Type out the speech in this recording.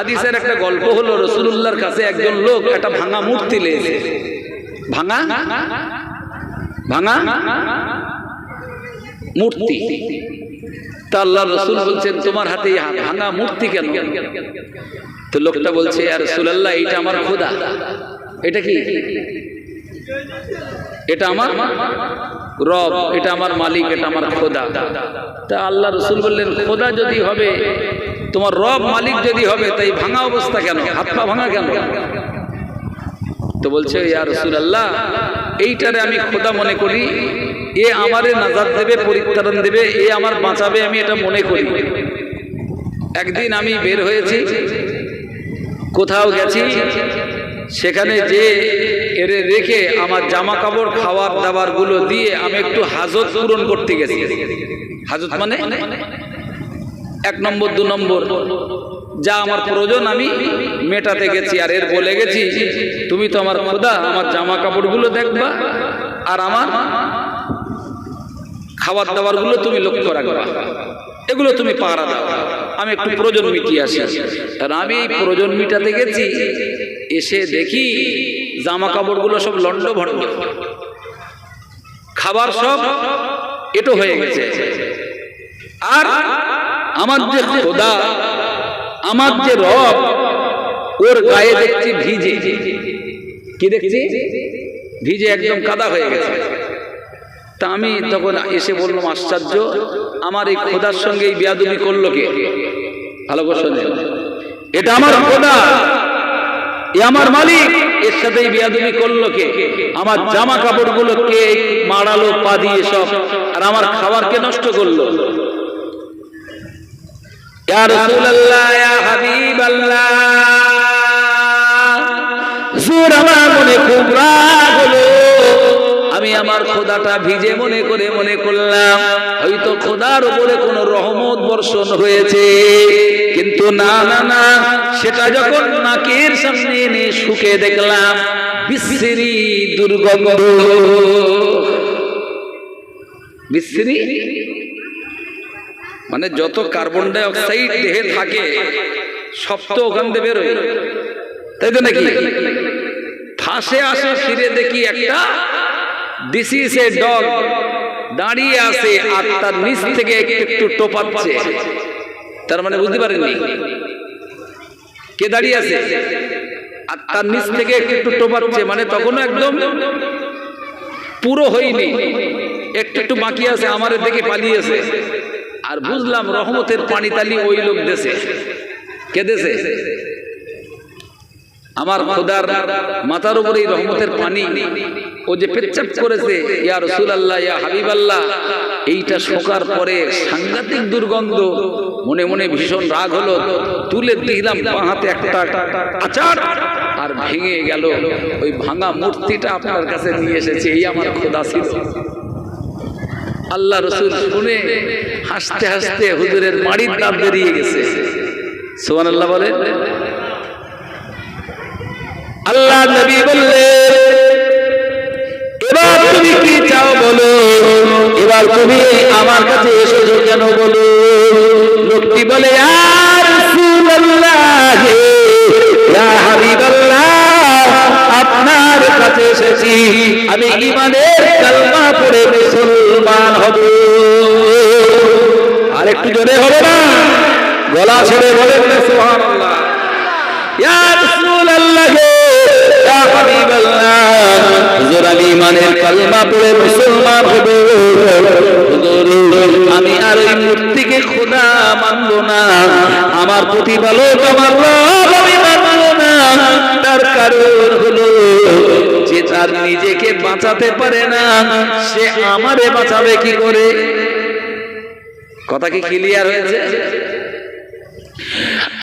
হাদিসের একটা গল্প হলো রসুল্লাহর কাছে একজন লোক একটা ভাঙা মূর্তি লেগেছে। ভাঙা? ভাঙা? মূর্তি। তা আল্লাহ রসুল বলছেন তোমার হাতে ভাঙা মূর্তি কেন? তো লোকটা বলছে আর রসুল্লাহ এইটা আমার খোদা। এটা কি? এটা আমার রব এটা আমার মালিক এটা আমার খোদা। তা আল্লাহ রসুল বললেন খোদা যদি হবে তোমার রব মালিক যদি হবে, তাই ভাঙা অবস্থা কেন? হাত পা ভাঙা কেন? তো বলছে আল্লাহ এইটারে আমি খোদা মনে করি, এ আমারে নাজাদ দেবে, পরিত্রাণ দেবে, এ আমার বাঁচাবে, আমি এটা মনে করি। একদিন আমি বের হয়েছি, কোথাও গেছি, সেখানে যে এরে রেখে আমার জামা কাপড় খাবার দাবারগুলো দিয়ে আমি একটু হাজত পূরণ করতে গেছি। হাজত মানে? এক নম্বর, দু নম্বর। যা আমার প্রয়োজন, আমি মেটাতে গেছি, আর এর বলে গেছি, তুমি তো আমার খোদা, আমার জামা কাপড়গুলো দেখবা, আর আমার খাবার দাবারগুলো তুমি লক্ষ্য রাখবা। এগুলো তুমি পাহারা দাও। আমি একটু প্রয়োজন মিটিয়ে আসি। আর আমি এই প্রয়োজন মিটাতে গেছি, এসে দেখি জামা কাপড়গুলো সব লন্ড ভন্ড খাবার সব এটো হয়ে গেছে। আর আমার যে খোদা আমার যে রব ওর গায়ে দেখছি ভিজে। কি দেখছি? ভিজে একদম কাদা হয়ে গেছে। তা আমি তখন এসে বললাম আশ্চর্য আমার এই খোদার সঙ্গে এই বিয়াদুবি করল কে? ভালো করে শোনেন। এটা আমার খোদা। এ আমার মালিক। এর সাথে এই বিয়াদুবি করল কে? আমার জামা কাপড়গুলো কে মারালো পা দিয়ে সব। আর আমার খাবারকে নষ্ট করল? ইয়া রাসূলুল্লাহ ইয়া হাবিবাল্লাহ হুজুর, আমার মনে খুব আমি আমার খোদাটা ভিজে মনে করে মনে করলাম। হয়তো খোদার উপরে কোনো রহমত বর্ষণ হয়েছে। কিন্তু না না না, সেটা যখন নাকের সামনে এনে শুকে দেখলাম, বিশ্রী দুর্গন্ধ। বিশ্রী? মানে যত কার্বন ডাই অক্সাইড দেহে থাকে, সব তো ওখান থেকে বেরোয়। তাই তো নাকি? ফাঁসে আসে, ফিরে দেখি একটা এ ডগ দাঁড়িয়ে আছে আর তার নিচ থেকে একটু একটু টোপাচ্ছে তার মানে বুঝতে পারেননি? কে দাঁড়িয়ে আছে? আর তার নিচ থেকে একটু একটু টোপাচ্ছে মানে তখনও একদম পুরো হয়নি। একটু একটু বাকি আছে, আমার দেখে পালিয়েছে। আর বুঝলাম রহমতের পানি তালি ওই লোক দেশে। কে দেশে? আমার খোদার মাথার উপরে রহমতের পানি। ও যে পেচ্ছাপ করেছে, ইয়া রসুল আল্লাহ ইয়া হাবিব আল্লাহ এইটা শোকার পরে সাংঘাতিক দুর্গন্ধ, মনে মনে ভীষণ রাগ হলো। তুলে দিলাম হাতে একটা আচার, আর ভেঙে গেল। ওই ভাঙা মূর্তিটা আপনার কাছে নিয়ে এসেছে, এই আমার খোদা ছিল। আল্লাহ রসুল শুনে হাসতে হাসতে হুজুরের মাড়ির দাঁত বেরিয়ে গেছে। সোহান আল্লাহ বলে আল্লাহ নবী বললেন, এবার তুমি কি চাও বলো? এবার তুমি আমার কাছে এসেছ কেন বলো? লোকটি বলে আর আপনার কাছে এসেছি। আমি ইমানের কালমা পড়ে মুসলমান হব আর হবে না? গলা ছেড়ে বলেন না হুজুর, আমি আর মূর্তিকে খোদা মানবো না। আমার প্রতিপালক আমার তার কারণ হলো, যে তার নিজেকে বাঁচাতে পারে না, সে আমারে বাঁচাবে কি করে? কথা কি ক্লিয়ার হয়েছে?